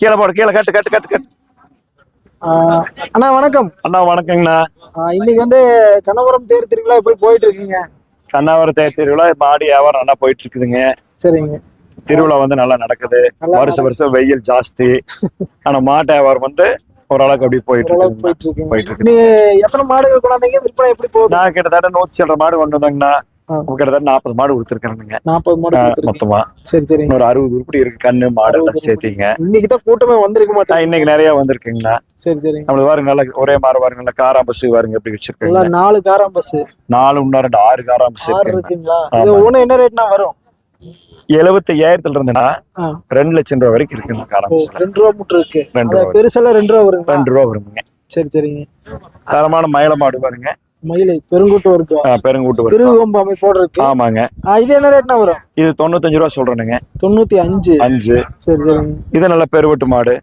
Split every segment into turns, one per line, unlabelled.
கீழே போடு கீழே கட்டு கட்டு கட்டு கட்டு.
அண்ணா வணக்கம்.
அண்ணா வணக்கங்கண்ணா.
இன்னைக்கு வந்து கண்ணபுரம் தேர் திருவிழா எப்படி போயிட்டு இருக்கீங்க?
கண்ணாவரம் தேர் திருவிழா ஆடி வியாபாரம் நல்லா போயிட்டு இருக்குதுங்க.
சரிங்க.
திருவிழா வந்து நல்லா நடக்குது. வருஷம் வருஷம் வெயில் ஜாஸ்தி. ஆனா மாட்டு வியாபாரம் வந்து ஓரளவுக்கு அப்படி போயிட்டு.
போயிட்டு
இருக்கு
நீ எத்தனை மாடுகள் கொண்டாந்தீங்க? விற்பனை எப்படி போகுது?
நான் கிட்டத்தட்ட நூத்தி சில்லற மாடு கொண்டு வந்தாங்கண்ணா. கிட்டத்தட்ட நாற்பது மாடு கொடுத்துருக்கானுங்க
நாற்பது மாடு.
மொத்தமா.
சரி சரிங்க
இன்னொரு அறுபது உருப்படி இருக்கு கண்ணு மாடு சேர்த்தீங்க.
இன்னைக்கு தான் கூட்டமே வந்திருக்க மாட்டேன்
இன்னைக்கு நிறைய வந்திருக்குங்கண்ணா
சரி சரிங்க
நம்மளுக்கு பாருங்க நல்லா ஒரே மாறு பாருங்க நல்லா காரா பஸ் பாருங்க எப்படி வச்சிருக்காங்க.
நாலு காரம் பஸ்
நாலு இன்னும் ரெண்டு ஆறு காரா பஸ்
இருக்குங்களா. ஒண்ணு என்ன ரேட்னா வரும்?
எழுபத்தி ஐயாயிரத்துல இருந்துன்னா. ரெண்டு லட்சம் ரூபாய் வரைக்கும் இருக்குங்க காரா
ஓ,
பஸ்
ரெண்டு ரூபா முட்டு இருக்கு.
ரெண்டு ரூபா
பெருசெல்லாம் ரெண்டு ரூபா வருங்களா?
ரெண்டு ரூபா வருங்க.
சரி சரிங்க.
தரமான மயில மாடு பாருங்க.
மயிலை பெருங்கூட்டு இருக்கு
ஆ, பெருங்கூட்டு வரும்
திருவம்பு அமைப்போட இருக்கு
ஆமாங்க
இது என்ன ரேட்னா வரும்?
இது தொண்ணூத்தஞ்சு ரூபா சொல்றேனுங்க.
தொண்ணூத்தி அஞ்சு.
அஞ்சு.
சரி சரிங்க
இது நல்ல பெருவெட்டு மாடு.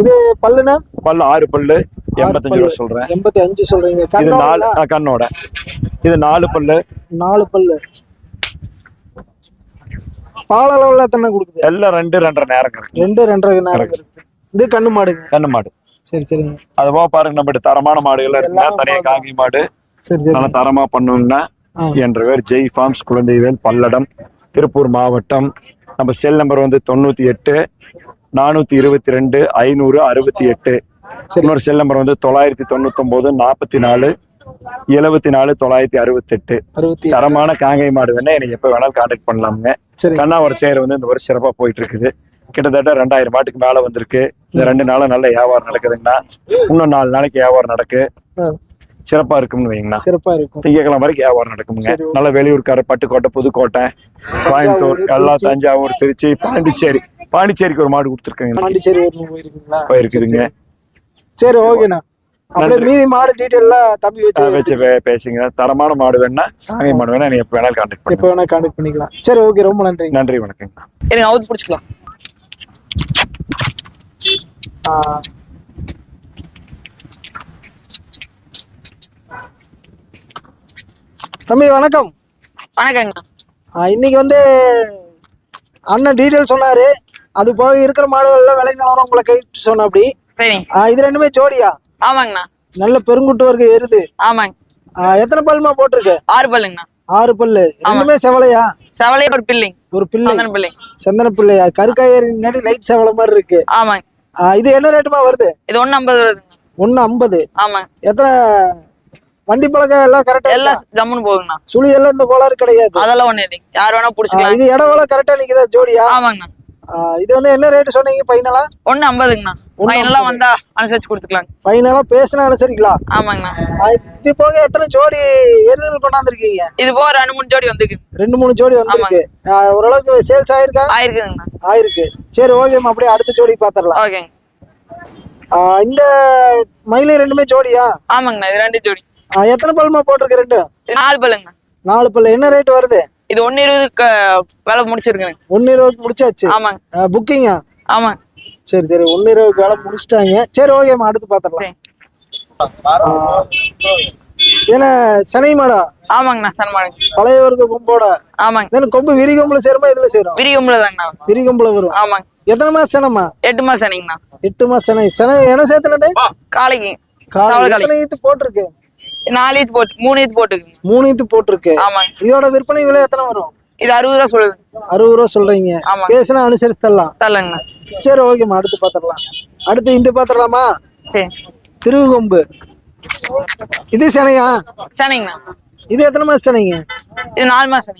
இது பல்லுனா
பல்லு ஆறு பல்லு எண்பத்தஞ்சு ரூபா சொல்றேன்.
எண்பத்தி அஞ்சு சொல்றீங்க.
இது நாலு
கண்ணோட.
இது நாலு பல்லு.
நாலு பல்லு. பால் அளவுல எத்தனை கொடுக்குது?
எல்லாம் ரெண்டு ரெண்டரை நேரம்
ரெண்டு ரெண்டரை நேரம் இது கண்ணு மாடுங்க.
கண்ணு மாடு.
சரி சரிங்க
அது போக பாருங்க நம்ம தரமான மாடுகள் இருக்குன்னா தனியா காங்கி மாடு.
சரி சரி.
நல்லா தரமா பண்ணணும்னா. என்ற பேர் ஜெய் ஃபார்ம்ஸ் குழந்தைவேல் பல்லடம் திருப்பூர் மாவட்டம். நம்ம செல் நம்பர் வந்து தொண்ணூத்தி எட்டு நானூத்தி இருபத்தி ரெண்டு ஐநூறு அறுபத்தி எட்டு. இன்னொரு செல் நம்பர் வந்து தொள்ளாயிரத்தி தொண்ணூத்தி ஒன்பது நாற்பத்தி நாலு எழுபத்தி நாலு தொள்ளாயிரத்தி அறுபத்தி எட்டு. தரமான காங்கை மாடு வேணா எனக்கு எப்ப வேணாலும் கான்டாக்ட் பண்ணலாமுங்க.
சரி.
கண்ணாவர தேர் வந்து இந்த வருஷம் சிறப்பா போயிட்டு இருக்குது. கிட்டத்தட்ட ரெண்டாயிரம் மாட்டுக்கு மேல வந்திருக்கு. இந்த ரெண்டு நாளும் நல்ல வியாபாரம் நடக்குதுங்கண்ணா. இன்னும் நாலு நாளைக்கு வியாபாரம் நடக்கு. சிறப்பா இருக்கும்னு வைங்கண்ணா
சிறப்பா இருக்கும்.
திங்கக்கிழமை வரைக்கும் வியாபாரம்
ஓகே.
நல்ல வெளியூர்கார பட்டுக்கோட்டை புதுக்கோட்டை கோயம்புத்தூர் எல்லாம்
திருச்சி.
தஞ்சாவூர் திருச்சி பாண்டிச்சேரி. பாண்டிச்சேரிக்கு ஒரு மாடு கொடுத்துருக்காங்க.
பாண்டிச்சேரி ஒரு போயிருக்கீங்களா?
போயிருக்குதுங்க.
சரி ஓகேண்ணா. அப்படியே மீதி மாடு டீட்டெயிலாம் தம்பி வச்சு
அதை வச்சு பே- பேசுங்க தரமான மாடு வேணா காங்கை மாடு வேணா நீங்க எப்ப வேணாலும் கான்டாக்ட்
எப்போ
பண்ணுங்க.
வேணா கான்டெக்ட் பண்ணிக்கலாம். சரி ஓகே. ரொம்ப
நன்றி
எனக்கு அவுத்து பிடிச்சிக்கலாம்.
தம்பி வணக்கம்.
வணக்கங்கண்ணா
ஆ, இன்னைக்கு வந்து அண்ணன் டீட்டெயில் சொன்னாரு. அது போக இருக்கிற மாடுகள்ல விலை நிலவரம் உங்களை கை சொன்ன அப்படி இது ரெண்டுமே ஜோடியா?
ஆமாங்கண்ணா.
நல்ல பெருங்குட்டு வர்க்க எருது
ஆமாங்க
எத்தனை பல்லுமா போட்டிருக்கு?
ஆறு பல்லுங்கண்ணா.
ஆறு பல்லு. ரெண்டுமே செவலையா?
செவலையே ஒரு பில்லிங்.
ஒரு பிள்ளை
சந்தன பில்லிங்.
சந்தன பிள்ளையா கருக்காயரி லைட் செவலை மாதிரி இருக்கு.
ஆமாங்க.
ஆ, இது என்ன ரேட்டுமா வருது?
இது ஒண்ணு ஐம்பது வருதுங்க.
ஒண்ணு ஐம்பது.
ஆமாங்க.
எத்தனை வண்டி பழக்கம் எல்லாம் கரெக்டா
எல்லாம் ஜம்முன்னு போகுங்கண்ணா
சுழி எல்லாம் இந்த கோளாறு கிடையாது.
அதெல்லாம் ஒண்ணு இல்லைங்க. யார் வேணா
ஆ,
பிடிச்சிக்கலாம்
இது இடம் வேலை கரெக்டா நிக்குதா? ஜோடியா?
ஆமாங்கண்ணா.
ஆ, இது வந்து என்ன ரேட் சொன்னீங்க ஃபைனலா
ஒண்ணு ஐம்பதுங்கண்ணா. ஃபைனலா வந்தா அனுசரிச்சு கொடுத்துக்கலாம்.
ஃபைனலா பேசினா அனுசரிக்கலாம்.
ஆமாங்கண்ணா.
இது போக எத்தனை ஜோடி எருதுகள் கொண்டாந்துருக்கீங்க?
இது போக ரெண்டு மூணு ஜோடி வந்துருக்கு.
ரெண்டு மூணு ஜோடி வந்திருக்கு. ஓரளவுக்கு சேல்ஸ் ஆயிருக்கா?
ஆயிருக்குதுங்கண்ணா.
ஆயிருக்கு. சரி ஓகேம்மா அப்படியே அடுத்த ஜோடி பாத்திரலாம்.
ஓகேங்க.
இந்த மயிலை ரெண்டுமே ஜோடியா?
ஆமாங்கண்ணா இது ரெண்டு ஜோடி.
எத்தனை பல்மா போட்டிருக்கு ரெண்டு?
நாலு பல்லுங்கண்ணா.
நாலு பல்லு. என்ன ரேட் வருது?
இது ஒன்னு இருபது வேலை முடிச்சிருக்குங்க
ஒன்னு இருபது முடிச்சாச்சு.
ஆமாங்க.
புக்கிங்கா
ஆமாங்க.
சரி சரி. ஒன்னு இருபது வேலை முடிச்சிட்டாங்க. சரி ஓகேம்மா அடுத்து
சரி.
ஏன்னா சனை மாடா?
ஆமாங்கண்ணா சன்மானுங்க
பழைய வர்க்க கொம்போட?
ஆமாங்க.
இதென்ன கொம்பு விரி கொம்புல சேருமா இதுல சேரும்?
விரிகும்பல தாங்கண்ணா.
விரி கொம்புல வரும்.
ஆமாங்க.
எத்தனை மாசம் சனமா
எட்டு மாசம் சரிங்கண்ணா
எட்டு மாசம் சனை. சனை என்ன சேர்த்துனது
காலைக்கு
காலை ஈத்து போட்டிருக்கு?
நாலு ஈத்து போட்டு மூணு ஈத்து போட்டுக்குங்க.
மூணு ஈத்து போட்டிருக்கு.
ஆமாங்க.
இதோட விற்பனை விலை எத்தனை வரும்?
இது அறுபது ரூபா சொல்லுது.
அறுபது ரூபா சொல்றீங்க. பேசுனா அனுசரிச்சு தரலாம்.
தரலங்கண்ணா.
சரி ஓகேம்மா அடுத்து பாத்திரலாம். அடுத்து இந்த பாத்திரலாமா?
சரி.
திருவுகொம்பு இது சினையா?
சரிங்கண்ணா
இது எத்தனை மாசம் சினைங்க?
இது நாலு மாசம்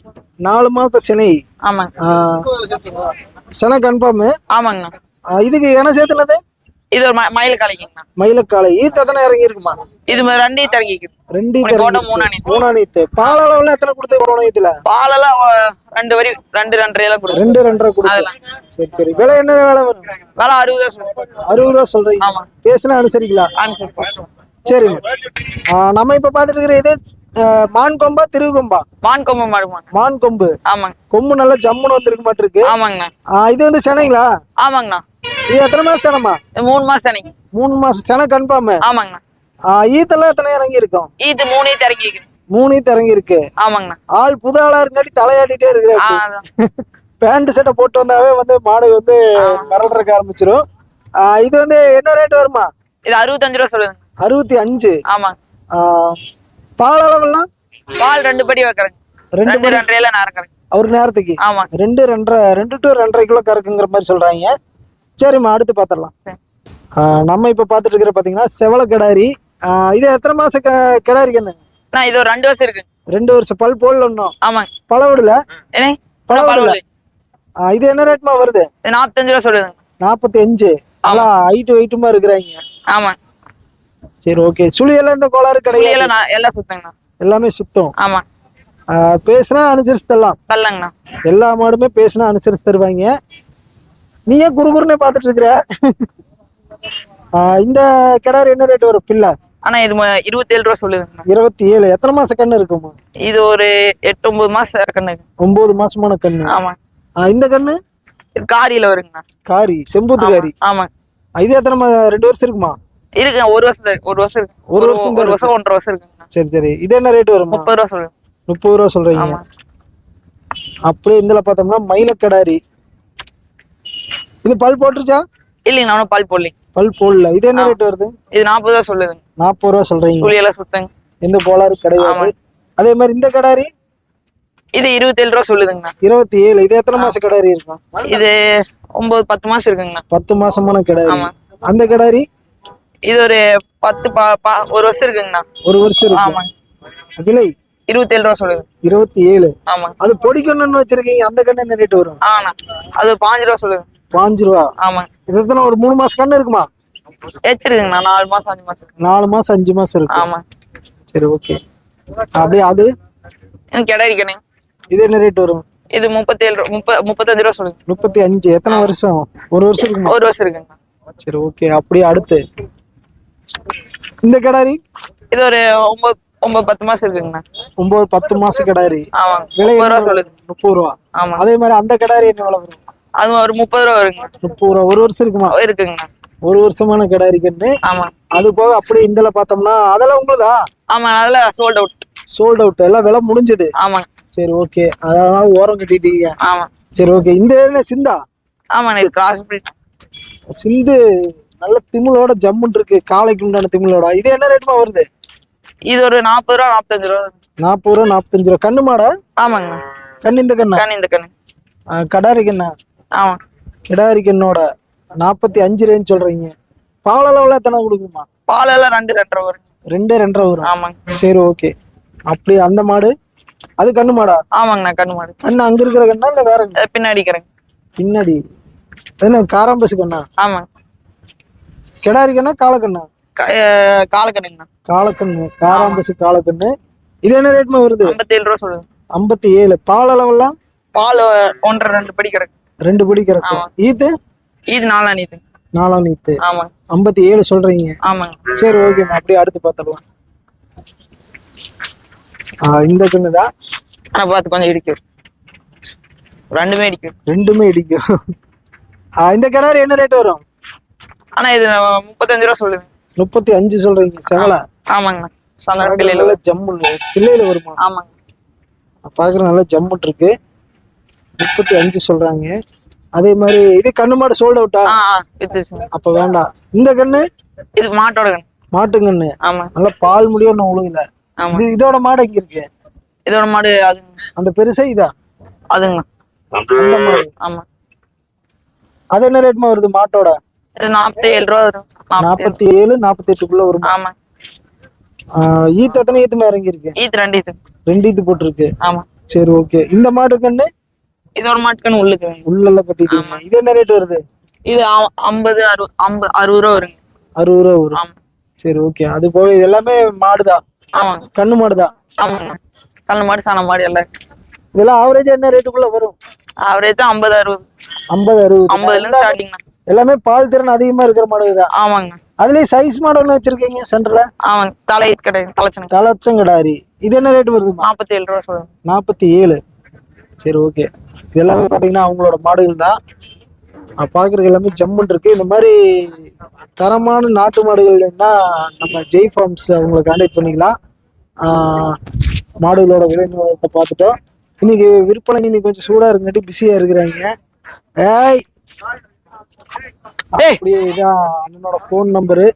நாலு மாசம் சினை.
ஆமாங்க.
சினை கன்ஃபார்மு
ஆமாங்கண்ணா.
இதுக்கு என்ன சேர்த்துனது
இது ஒரு ம- மயில் கலைக்குங்கண்ணா
மயிலக்காலை ஈத்து எத்தனை இறங்கி இருக்குமா?
இது ரெண்டு ஈத்து இறங்கிக்குது
ரெண்டு ஈத்து
போட்ட
இறங்கி
மூணா
இருக்கு.
நீத்து.
மூணா நீத்து பால் அளவுல எத்தனை கொடுத்து போடணும் இதுல?
பாலெல்லாம் ஒ- ரெண்டு வரி ரெண்டு ரெண்டரை எல்லாம் கொடுக்கும்
ரெண்டு ரெண்டரை கொடுத்து. சரி சரி. விலை என்ன விலை வரும்?
வேலை அறுபது ரூபா
அறுபது ரூபா சொல்றீங்க.
ஆமா.
பேசுனா அனுசரிக்கலாம்.
ஆ,
நம்ம இப்ப பாத்துட்டு இருக்கிற இது மான் கொம்பா திருவுகொம்பா
மான் கொம்பு
மான் கொம்பு.
ஆமாங்க.
கொம்பு நல்லா ஜம்முன்னு வந்திருக்கு மாட்டிருக்கு
ஆமாங்கண்ணா.
இது வந்து செனைங்களா
ஆமாங்கண்ணா.
இது எத்தனை மாசம் செனமா
மூணு மாசம் அன்னைக்கு
மூணு மாசம் செனை கன்ஃபார்ம்
ஆமாங்கண்ணா.
ஈத்தெல்லாம் எத்தனை இறங்கி இருக்கும்
ஈத்து மூணு ஈத்து இறங்கிக்குது
மூணு ஈத்து இறங்கி இருக்கு
ஆமாங்கண்ணா.
ஆள் புது ஆளா இருக்காட்டி இருக்கிறாரு
அதான்.
பேண்ட் சட்டை போட்டு வந்தாவே வந்து மாடு வந்து மிரள்றதுக்கு ஆரம்பிச்சிரும். ஆ, இது வந்து என்ன ரேட் வருமா?
இது அறுபத்தஞ்சு ரூபா சொல்லுங்க
அறுபத்தி அஞ்சு.
ஆமாங்க.
ஆ, பால் அளவெல்லாம்
பால் ரெண்டு படி வைக்கிறேங்க.
ரெண்டு
ரெண்டு ரெண்டரையில நான் இறக்குறேங்க
ஒரு நேரத்துக்கு.
ஆமாங்க.
ரெண்டு ரெண்டரை ரெண்டு டு ரெண்டரை கிலோ கறக்குங்கிற மாதிரி சொல்றாங்க. சரிம்மா அடுத்து பாத்திரலாம்.
சரி.
நம்ம இப்ப பாத்துட்டு இருக்கிற பாத்தீங்கன்னா செவல கிடாரி. இது எத்தனை மாசம் க- கிடாரி
நான் இது ஒரு ரெண்டு வருஷம் இருக்குங்க
ரெண்டு வருஷம் பல் போடல ஒன்றும்
ஆமாங்க.
பழவிடல
என்ன?
ஆ, இது என்ன ரேட்மா வருது?
நாற்பத்தஞ்சு ரூபா சொல்லுதுங்க.
நாற்பத்தி அஞ்சு நல்லா ஹைட்டு வெயிட்டுமா இருக்கிறாங்க.
ஆமாங்க.
சரி ஓகே சுழியெல்லாம் இந்த கோளாறு கிடையாது.
எல்லாம் சுத்தங்கண்ணா
எல்லாமே சுத்தம்.
ஆமா
பேசுனா அனுசரிச்சு தரலாம்.
தரலங்கண்ணா.
எல்லா மாடுமே பேசுனா அனுசரிச்சு தருவாங்க. நீ ஏன் குறுகுறுனே பார்த்துட்டு இருக்கிற. இந்த கிடாரி என்ன ரேட் வரும்? பிள்ளை?
ஆனா இது ம- இருபத்தேழு ரூபா சொல்லுதுங்கண்ணா.
இருபத்தி ஏழு எத்தனை மாச கண்ணு இருக்குமா
இது ஒரு எட்டு ஒன்பது மாசம் இருக்குங்க
ஒன்பது மாசமான கண்ணு.
ஆமா.
இந்த கண்ணு?
காரியில வருங்கண்ணா.
காரி செம்பூத்து காரி.
ஆமா.
இது எத்தனை ரெண்டு வருஷம் இருக்குமா?
இருக்குங்க ஒரு வருஷம் இருக்கு. ஒரு வருஷம் இருக்கு.
ஒரு வருஷம்
ஒரு வருஷம் ஒன்றரை வருஷம் இருக்குங்கண்ணா.
சரி சரி. இது என்ன ரேட் வருமா
முப்பது ரூபா சொல்லுங்க.
முப்பது ரூபா சொல்றீங்க.
ஆமா.
அப்படியே இதுல பார்த்தோம்னா மயிலக்கடாரி. இது பல் போட்டுருச்சா?
இல்லைங்க நானும் பால் போடலைங்க
பல் போடல. இது என்ன ரேட் வருது?
இது நாற்பது ரூபா சொல்லுதுங்க
நாற்பது ரூபா சொல்றீங்க.
புளியெல்லாம் சுத்தங்க.
எந்த கோளாறு கிடையாது.
ஆமா.
அதே மாதிரி இந்த கடாரி?
இது இருபத்தேழு ரூபா சொல்லுதுங்கண்ணா.
இருபத்தி ஏழு இது எத்தனை மாச கடாரி இருக்கும்?
இது ஒன்பது பத்து மாசம் இருக்குங்கண்ணா.
பத்து மாசமான கடாரி.
ஆமா.
அந்த கடாரி?
இது ஒரு பத்து ஒரு வருஷம் இருக்குங்கண்ணா.
ஒரு வருஷம் இருக்கு.
ஆமாங்க.
விலை?
இருபத்தேழு ரூபா சொல்லுது.
இருபத்தி ஏழு
ஆமாங்க.
அது பொடிக்கணும்னு வச்சிருக்கீங்க. அந்த கண்ணு என்ன ரேட் வரும்?
ஆண்ணா அது பாஞ்சு ரூபா சொல்லுது.
பாஞ்சு ரூபா
ஆமாங்க.
இது எத்தனை ஒரு மூணு மாசம் கண்ணு இருக்குமா?
வச்சிருக்குங்கண்ணா நாலு மாசம் அஞ்சு மாசம் இருக்கு.
நாலு மாசம் அஞ்சு மாசம் இருக்கு.
ஆமாங்க
சரி ஓகே அப்படியே அது
எனக்கு கிடைக்கணும்
இது என்ன ரேட் வரும்?
இது முப்பத்தேழு ரூபா முப்ப முப்பத்தஞ்சு ரூபா சொல்லுங்க.
முப்பத்தி அஞ்சு. எத்தனை வருஷம்? ஒரு வருஷம் இருக்குமா?
ஒரு வருஷம் இருக்குங்கண்ணா
சரி ஓகே அப்படியே அடுத்து. இந்த கிடாரி?
இது ஒரு ஒன்பது ஒன்பது பத்து மாசம் இருக்குங்கண்ணா
ஒன்பது பத்து மாசம் கிடாரி. விலை
முப்பது ரூபா சொல்லுது.
முப்பது ரூபா.
ஆமா.
அதே மாதிரி அந்த கிடாரி என்ன வரும்?
அது ஒரு முப்பது ரூபா வருங்க.
முப்பது ரூபா ஒரு வருஷம் இருக்குமா?
இருக்குங்கண்ணா
ஒரு வருஷமான கிடாரி கண்ணு
ஆமா.
அது போக அப்படியே இந்தல பார்த்தோம்னா அதெல்லாம் உங்களுதா?
ஆமா அதெல்லாம் சோல்ட் அவுட்
சோல்ட் அவுட் எல்லாம் விலை முடிஞ்சது.
ஆமாங்க.
சரி ஓகே அதெல்லாம் ஓரம் கட்டிட்டீங்க.
ஆமா.
சரி ஓகே இந்த என்ன சிந்தா?
ஆமாண்ணா இது கிராஸ் பிரீட்
சிந்து நல்ல திமிழோட ஜம்முன் இருக்கு. காலைக்கு உண்டான திமிழோட இது என்ன ரேட்டுமா வருது?
இது ஒரு நாற்பது ரூபா நாற்பத்தஞ்சு ரூபா.
நாற்பது ரூபா நாற்பத்தஞ்சு ரூபா. கண்ணு மாடா?
ஆமாங்கண்ணா
கண்ணு இந்த கண்ணா?
கண்ணு இந்த கண்ணு.
ஆ, கடாரி கண்ணா
ஆமா.
கிடாரி கண்ணோட நாற்பத்தி அஞ்சு ரேஞ்ச் சொல்றீங்க. பால் அளவுல எத்தனை கொடுக்குமா?
பால் எல்லாம் ரெண்டு ரெண்டரை வருங்க
ரெண்டே ரெண்டரை வரும்.
ஆமாங்க.
சரி ஓகே. அப்படி அந்த மாடு? அது கண்ணு மாடா?
ஆமாங்கண்ணா கண்ணு மாடு.
கண்ணு அங்க இருக்கிற கண்ணா இல்ல வேற
பின்னாடி இருக்கிறேங்க.
பின்னாடி. என்ன காராம்பசு கண்ணா?
ஆமாங்க
கிடாரி கண்ணா காலக்கண்ணா
காலக்கண்ணுங்கண்ணா
காலக்கண்ணு காராம்பசு காலக்கண்ணு இது என்ன ரேட்மா வருது?
ஐம்பத்தேழு ரூபா சொல்லுங்க
ஐம்பத்தி ஏழு பால் அளவெல்லாம்
பால் ஒன்றரை ரெண்டு படி கிடக்கு
ரெண்டு படி கறக்கும் ஈத்து?
இது நாலாம் நீத்து
நாலாம் நீத்து
ஆமாங்க
ஐம்பத்தி ஏழு சொல்றீங்க.
ஆமாங்க.
சரி ஓகேம்மா அப்படியே அடுத்து பார்த்துடலாம். இந்த கண்ணு தான்
ஆனா பார்த்து கொஞ்சம் இடிக்கும். ரெண்டுமே இடிக்கும்.
ரெண்டுமே இடிக்கும். இந்த கிணறு என்ன ரேட் வரும்?
ஆனா இது முப்பத்தஞ்சு ரூபா சொல்லுது.
முப்பத்தி அஞ்சு சொல்றீங்க செவலை?
பிள்ளைல
நல்ல ஜம்முன்னு பிள்ளையில வருமா?
ஆமாங்க.
பாக்குற நல்ல ஜம்முன் இருக்கு. முப்பத்தி அஞ்சு சொல்றாங்க. அதே மாதிரி இது கண்ணு மாடு சோல்ட் அவுட்டா அப்ப வேண்டாம். இந்த கண்ணு?
இது மாட்டோட கண்ணு.
மாட்டு கண்ணு.
ஆமா.
நல்ல பால் முடியும் ஒன்றும் ஒழுங்கல
ஆமா.
இது இதோட மாடு எங்க இருக்கு?
இதோட மாடு அதுங்க
அந்த பெருசா இதா? மாடு.
ஆமா.
அது என்ன ரேட்மா வருது மாட்டோட?
இது நாற்பத்தி ஏழு ரூபா வரும். நாற்பத்தி
ஏழு நாற்பத்தி எட்டுக்குள்ள வரும்.
ஆமா.
ஈத்து எத்தனை ஈத்து இறங்கி இருக்கு
ஈத்து ரெண்டு இது
ரெண்டு ஈத்து போட்டிருக்கு.
ஆமா.
சரி ஓகே இந்த மாடு கண்ணு?
இதோட மாட்டுக்கன்னு உள்ளுக்கு வேணும்.
உள்ளெல்லாம் கட்டிட்டு இது என்ன ரேட் வருது?
இது அ- ஐம்பது அறுபது ஐம்பது அறுபது ரூபா வருங்க.
அறுபது ரூபா வரும்.
ஆமா.
சரி ஓகே அது போக இது எல்லாமே மாடுதான்
ஆமாங்க
கண்ணு மாடுதான்
ஆமாங்க கண்ணு மாடு சாண மாடு எல்லாம்
இதெல்லாம் ஆவரேஜ் என்ன ரேட்டுக்குள்ள வரும்?
அவரேஜ் ஐம்பது அறுபது.
ஐம்பது அறுபது.
ஐம்பதுல இருந்து ஸ்டார்டிங்ண்ணா
எல்லாமே பால் திறன் அதிகமா இருக்கிற மாடு தான்
ஆமாங்க.
அதுலயே சைஸ் மாடு ஒண்ணு வச்சிருக்கீங்க சென்டர்ல
ஆமாங்க. தலை கிடையாது தலைச்சனு
கலச்சங்கடாரி இது என்ன ரேட் வருது
நாற்பத்தி ஏழு ரூபா சொல்லுங்க.
நாற்பத்தி ஏழு. சரி ஓகே இது எல்லாமே பாத்தீங்கன்னா அவங்களோட மாடுகள் தான். பாக்குறது எல்லாமே ஜம்முன் இருக்கு. இந்த மாதிரி தரமான நாட்டு மாடுகள்னா நம்ம ஜெய் ஃபார்ம்ஸ் அவங்களை கான்டாக்ட் பண்ணிக்கலாம். மாடுகளோட விலை நிலவரத்தை பார்த்துட்டோம். இன்னைக்கு விற்பனை இன்னைக்கு கொஞ்சம் சூடா இருக்காட்டி பிஸியா இருக்கிறாங்க. ஏய்! அப்படியே இதான் அண்ணனோட ஃபோன் நம்பரு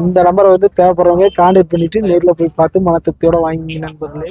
இந்த நம்பரை வந்து தேவைப்படுறவங்க கான்டாக்ட் பண்ணிட்டு நேர்ல போய் பார்த்து மனத்திருப்தியோட வாங்கி நண்பர்களே.